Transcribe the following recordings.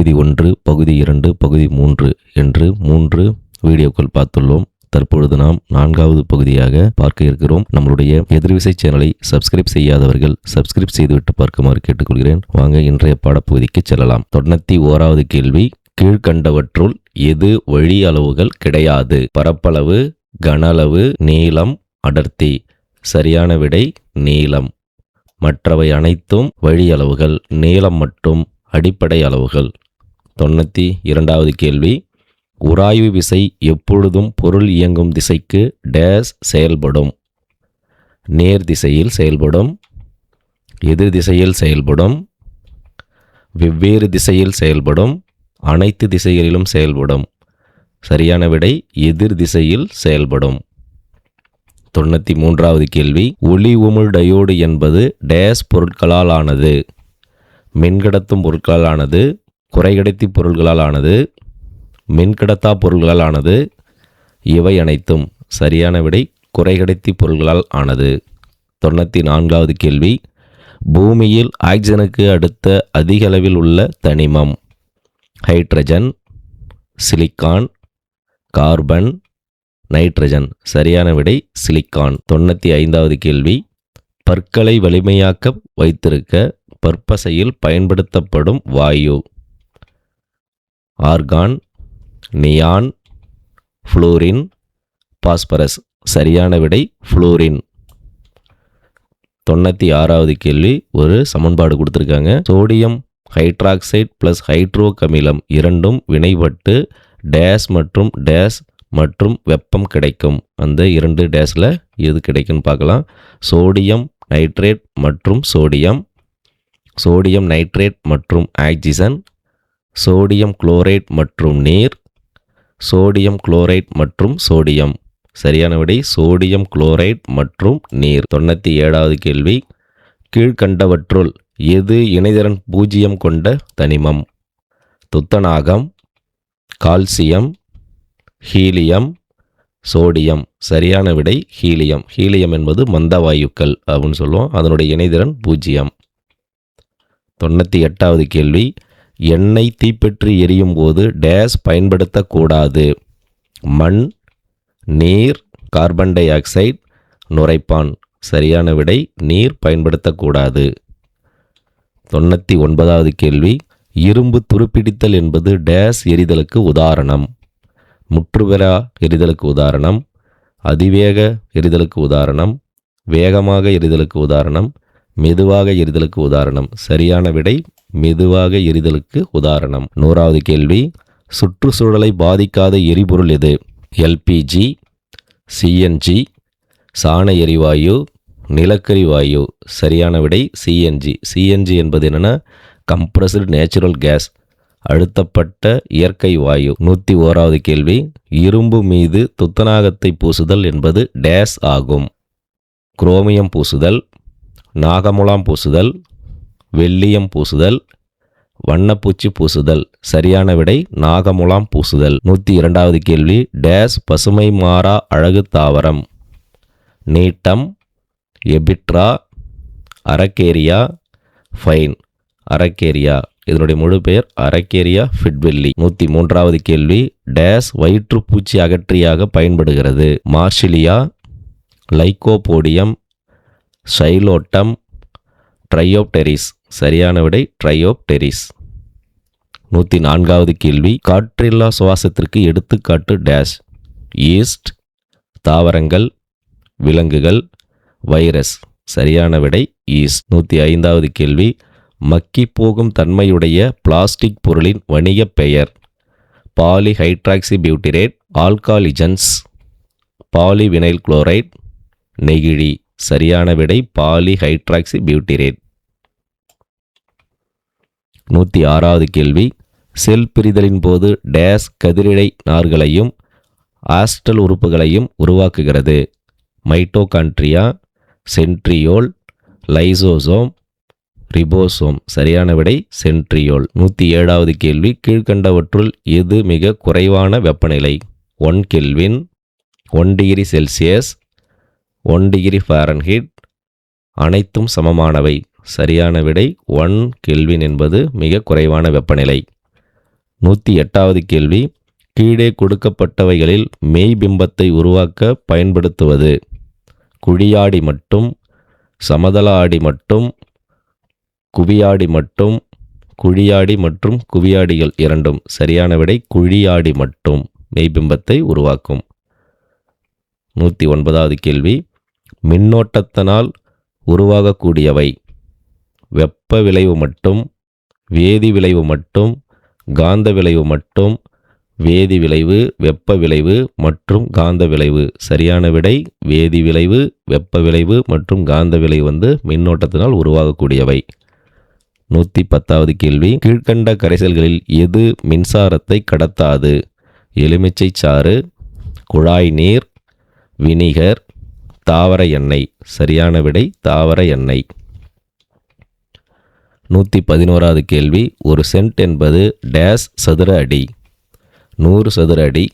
பகுதி ஒன்று பகுதி இரண்டு பகுதி மூன்று என்று மூன்று வீடியோக்கள் பார்த்துள்ளோம். தற்பொழுது நாம் நான்காவது பகுதியாக பார்க்க இருக்கிறோம். நம்மளுடைய எதிர்விசை சேனலை சப்ஸ்கிரைப் செய்யாதவர்கள் சப்ஸ்கிரைப் செய்துவிட்டு பார்க்குமாறு கேட்டுக்கொள்கிறேன். வாங்க இன்றைய பாடப்பகுதிக்கு செல்லலாம். தொண்ணூத்தி ஓராவது கேள்வி கீழ்கண்டவற்றுள் எது வழி அளவுகள் கிடையாது? பரப்பளவு கன அளவு நீளம் அடர்த்தி. சரியான விடை நீளம். மற்றவை அனைத்தும் வழி அளவுகள் நீளம் மற்றும் அடிப்படை அளவுகள். தொண்ணூற்றி இரண்டாவது கேள்வி உராய்வு விசை எப்பொழுதும் பொருள் இயங்கும் திசைக்கு டேஸ் செயல்படும். நேர் திசையில் செயல்படும் எதிர் திசையில் செயல்படும் வெவ்வேறு திசையில் செயல்படும் அனைத்து திசைகளிலும் செயல்படும். சரியான விடை எதிர் திசையில் செயல்படும். தொண்ணூற்றி மூன்றாவது கேள்வி ஒளி உமிழ் டயோடு என்பது டேஸ் பொருட்களால் ஆனது மின்கடத்தும் பொருட்களால் ஆனது குறைகடத்தி பொருள்களால் ஆனது மின்கடத்தா பொருள்களால் ஆனது இவை அனைத்தும் சரியான விடை குறைகடத்தி பொருள்களால் ஆனது. தொண்ணூற்றி நான்காவது கேள்வி பூமியில் ஆக்சிஜனுக்கு அடுத்த அதிக அளவில் உள்ள தனிமம் ஹைட்ரஜன் சிலிக்கான் கார்பன் நைட்ரஜன். சரியான விடை சிலிக்கான். தொண்ணூற்றி ஐந்தாவது கேள்வி பற்களை வலிமையாக்க வைத்திருக்க பற்பசையில் பயன்படுத்தப்படும் வாயு. Argon neon fluorine phosphorus. சரியான விடை ஃப்ளோரின். தொண்ணூற்றி ஆறாவது கேள்வி ஒரு சமன்பாடு கொடுத்துருக்காங்க. சோடியம் ஹைட்ராக்சைடு ப்ளஸ் ஹைட்ரோக் அமிலம் இரண்டும் வினைபட்டு டேஸ் மற்றும் டேஸ் மற்றும் வெப்பம் கிடைக்கும். அந்த இரண்டு டேஸில் எது கிடைக்குன்னு பார்க்கலாம். சோடியம் நைட்ரேட் மற்றும் சோடியம். சோடியம் நைட்ரேட் மற்றும் ஆக்சிஜன். சோடியம் குளோரைட் மற்றும் நீர் சோடியம் குளோரைட் மற்றும் சோடியம். சரியான விடை சோடியம் குளோரைட் மற்றும் நீர். தொண்ணூற்றி ஏழாவது கேள்வி கீழ்கண்டவற்றுள் எது இணைதிறன் பூஜ்ஜியம் கொண்ட தனிமம்? துத்தநாகம் கால்சியம் ஹீலியம் சோடியம். சரியான விடை ஹீலியம். ஹீலியம் என்பது மந்த வாயுக்கள் அப்படின்னு சொல்லுவோம். அதனுடைய இணைதிறன் பூஜ்ஜியம். தொண்ணூற்றி எட்டாவது கேள்வி எண்ணெய் தீப்பற்றி எரியும் போது டேஸ் பயன்படுத்தக்கூடாது. மண் நீர் கார்பன் டை ஆக்சைடு நுரைப்பான் சரியான விடை நீர் பயன்படுத்தக்கூடாது. தொண்ணூற்றி ஒன்பதாவது கேள்வி இரும்பு துருப்பிடித்தல் என்பது டேஸ் எரிதலுக்கு உதாரணம். முற்றுபெறா எரிதலுக்கு உதாரணம். அதிவேக எரிதலுக்கு உதாரணம். வேகமாக எரிதலுக்கு உதாரணம். மெதுவாக எரிதலுக்கு உதாரணம். சரியான விடை மெதுவாக எரிதலுக்கு உதாரணம். நூறாவது கேள்வி சுற்றுச்சூழலை பாதிக்காத எரிபொருள் எது? எல்பிஜி சிஎன்ஜி சாண எரிவாயு நிலக்கரி வாயு. சரியான விடை சிஎன்ஜி சிஎன்ஜி என்பது என்னென்னா கம்ப்ரஸ்டு நேச்சுரல் கேஸ் அழுத்தப்பட்ட இயற்கை வாயு. நூற்றி ஓராவது கேள்வி இரும்பு மீது துத்தநாகத்தை பூசுதல் என்பது டேஸ் ஆகும். குரோமியம் பூசுதல் நாகமுலாம் பூசுதல் வெள்ளியம் பூசுதல் வண்ணப்பூச்சி பூசுதல். சரியான விடை நாகமுலாம் பூசுதல். நூற்றி இரண்டாவது கேள்வி டேஸ் பசுமை மாறா அழகு தாவரம். நீட்டம் எபிட்ரா அரக்கேரியா ஃபைன். அரக்கேரியா இதனுடைய முழு பெயர் அரக்கேரியா ஃபிட்வெல்லி. நூற்றி மூன்றாவது கேள்வி டேஸ் வயிற்றுப்பூச்சி அகற்றியாக பயன்படுகிறது. Marsilea lycopodium psilotum dryopteris. சரியான விடை ட்ரையோப்டெரிஸ். நூற்றி நான்காவது கேள்வி. காற்றில்லா சுவாசத்திற்கு எடுத்துக்காட்டு டேஷ். ஈஸ்ட் தாவரங்கள் விலங்குகள் வைரஸ். சரியான விடை ஈஸ்ட். நூற்றி ஐந்தாவது கேள்வி. மக்கி போகும் தன்மையுடைய பிளாஸ்டிக் பொருளின் வணிகப் பெயர். Polyhydroxy butyrate alcaligenes polyvinyl chloride நெகிழி. சரியான விடை பாலிஹைட்ராக்சி பியூட்டிரேட். நூற்றி ஆறாவது கேள்வி. செல் பிரிதலின் போது டேஸ் கதிரிழை நார்களையும் ஆஸ்டல் உறுப்புகளையும் உருவாக்குகிறது. Mitochondria centriole lysosome ribosome. சரியான விடை சென்ட்ரியோல். நூற்றி ஏழாவது கேள்வி. கீழ்கண்டவற்றுள் எது மிக குறைவான வெப்பநிலை? One kelvin one degree celsius one degree fahrenheit. அனைத்தும் சமமானவை. சரியான விடை ஒன் கெல்வின் என்பது மிக குறைவான வெப்பநிலை. நூற்றி எட்டாவது கேள்வி கீழே கொடுக்கப்பட்டவைகளில் மெய்பிம்பத்தை உருவாக்க பயன்படுத்துவது. குழியாடி மட்டும் சமதள ஆடி மட்டும் குவியாடி மட்டும் குழியாடி மற்றும் குவியாடிகள் இரண்டும். சரியான விடை குழியாடி மட்டும் மெய்பிம்பத்தை உருவாக்கும். நூற்றி ஒன்பதாவது கேள்வி மின்னோட்டத்தினால் உருவாகக்கூடியவை. வெப்ப விளைவு மட்டும் வேதி விளைவு மட்டும் காந்த விளைவு மட்டும் வேதி விளைவு வெப்ப விளைவு மற்றும் காந்த விளைவு. சரியான விடை வேதி விளைவு வெப்ப விளைவு மற்றும் காந்த விளைவு வந்து மின்னோட்டத்தினால் உருவாகக்கூடியவை. நூற்றி பத்தாவது கேள்வி கீழ்கண்ட கரைசல்களில் எது மின்சாரத்தை கடத்தாது? எலுமிச்சை சாறு குழாய் நீர் வினிகர் தாவர எண்ணெய் சரியான விடை தாவர எண்ணெய். நூற்றி பதினோராவது கேள்வி ஒரு சென்ட் என்பது டேஸ் சதுர அடி நூறு சதுர அடி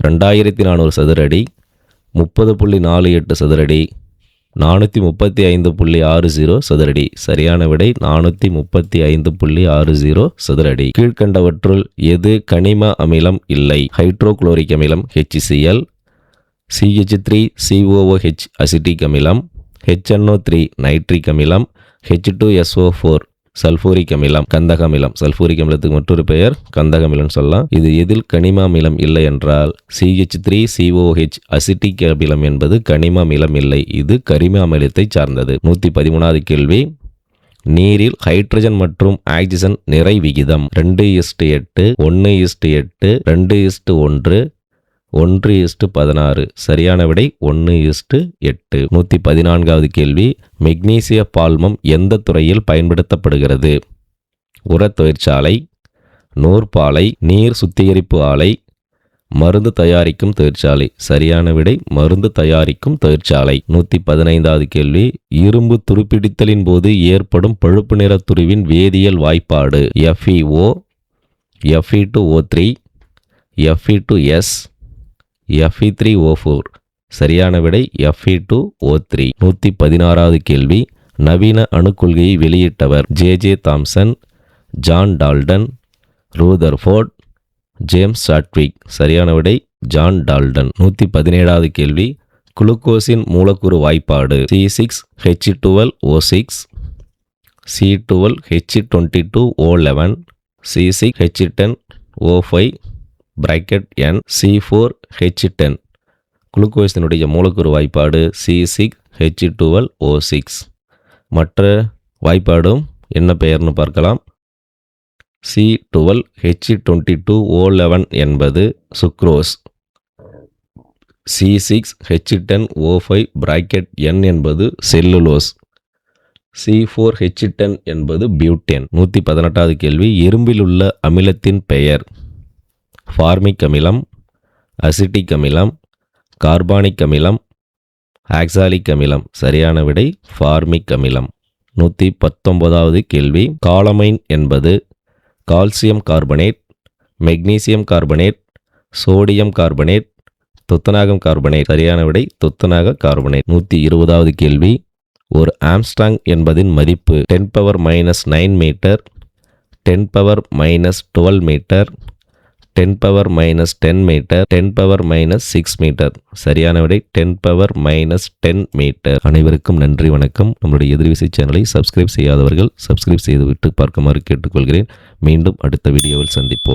ரெண்டாயிரத்தி நானூறு சதுர அடி முப்பது புள்ளி நாலு எட்டு சதுரடி நானூற்றி முப்பத்தி ஐந்து புள்ளி ஆறு ஜீரோ சதுரடி சரியான விடை நானூற்றி முப்பத்தி ஐந்து புள்ளி ஆறு ஜீரோ சதுரடி கீழ்கண்டவற்றுள் எது கனிம அமிலம் இல்லை? ஹைட்ரோகுளோரிக் அமிலம் HCl CH three COOH acetic அமிலம் ஹெச்என்ஓ த்ரீ நைட்ரிக் அமிலம் H two SO four sulphuric அமிலம் கந்தக அமிலம் சல்ஃபூரிக் அமிலத்துக்கு மற்றொரு பெயர் கந்தக அமிலம் சொல்லலாம். இது எதில் கனிம அமிலம் இல்லை என்றால் சிஹெச் த்ரீ சிஓஹெச் அசிட்டிக் அமிலம் என்பது கனிம அமிலம் இல்லை. இது கரிம அமிலத்தை சார்ந்தது. நூற்றி பதிமூணாவது கேள்வி. நீரில் ஹைட்ரஜன் மற்றும் ஆக்சிஜன் நிறை விகிதம். ரெண்டு இஸ்டு எட்டு ஒன்று இஸ்டு எட்டு ரெண்டு இஸ்டு ஒன்று ஒன்று இஸ்டு பதினாறு. சரியான விடை ஒன்று இஸ்டு எட்டு. நூற்றி பதினான்காவது கேள்வி மெக்னீசிய பால்மம் எந்த துறையில் பயன்படுத்தப்படுகிறது? உரத் தொழிற்சாலை நூற்பாலை நீர் சுத்திகரிப்பு ஆலை மருந்து தயாரிக்கும் தொழிற்சாலை. சரியான விடை மருந்து தயாரிக்கும் தொழிற்சாலை. நூற்றி பதினைந்தாவது கேள்வி இரும்பு துருப்பிடித்தலின் போது ஏற்படும் பழுப்பு நிற துருவின் வேதியியல் வாய்ப்பாடு. FeO Fe two O three Fe two S Fe three O four சரியான விடை எஃப்இ டூ ஓ த்ரீ நூற்றி பதினாறாவது கேள்வி. நவீன அணுக்கொள்கையை வெளியிட்டவர் J J Thomson John Dalton Rutherford James Chadwick சரியான விடை ஜான் டால்டன் நூற்றி பதினேழாவது கேள்வி. குளுக்கோஸின் மூலக்கூறு வாய்ப்பாடு C six H twelve O six C twelve H twenty two O eleven C six H ten O five bracket n C four H ten குளுக்கோஸினுடைய மூலக்கூறு வாய்ப்பாடு C six H twelve O six மற்ற வாய்ப்பாடும் என்ன பெயர்னு பார்க்கலாம். C twelve H twenty two O eleven என்பது sucrose. C six H ten O five bracket n என்பது cellulose. C four H ten என்பது பியூட்டென் நூற்றி பதினெட்டாவது கேள்வி இரும்பில் உள்ள அமிலத்தின் பெயர். ஃபார்மிக் அமிலம் அசிட்டிக் அமிலம் கார்பானிக் அமிலம் ஆக்சாலிக் அமிலம். சரியான விடை ஃபார்மிக் அமிலம். நூற்றி பத்தொன்பதாவது கேள்வி. காலமைன் என்பது calcium carbonate magnesium carbonate sodium carbonate துத்தநாகம் கார்பனேட். சரியான விடை துத்தநாக கார்பனேட். நூற்றி இருபதாவது கேள்வி. ஒரு ஆம்ஸ்டாங் என்பதின் மதிப்பு ten power minus nine metre ten power minus twelve metre ten power minus ten metre ten power minus six metre சரியான விடை ten power minus ten metre அனைவருக்கும் நன்றி வணக்கம். நம்மளுடைய எதிர்விசை சேனலை சப்ஸ்கிரைப் செய்யாதவர்கள் சப்ஸ்கிரைப் செய்துவிட்டு பார்க்குமாறு கேட்டுக்கொள்கிறேன். மீண்டும் அடுத்த வீடியோவில் சந்திப்போம்.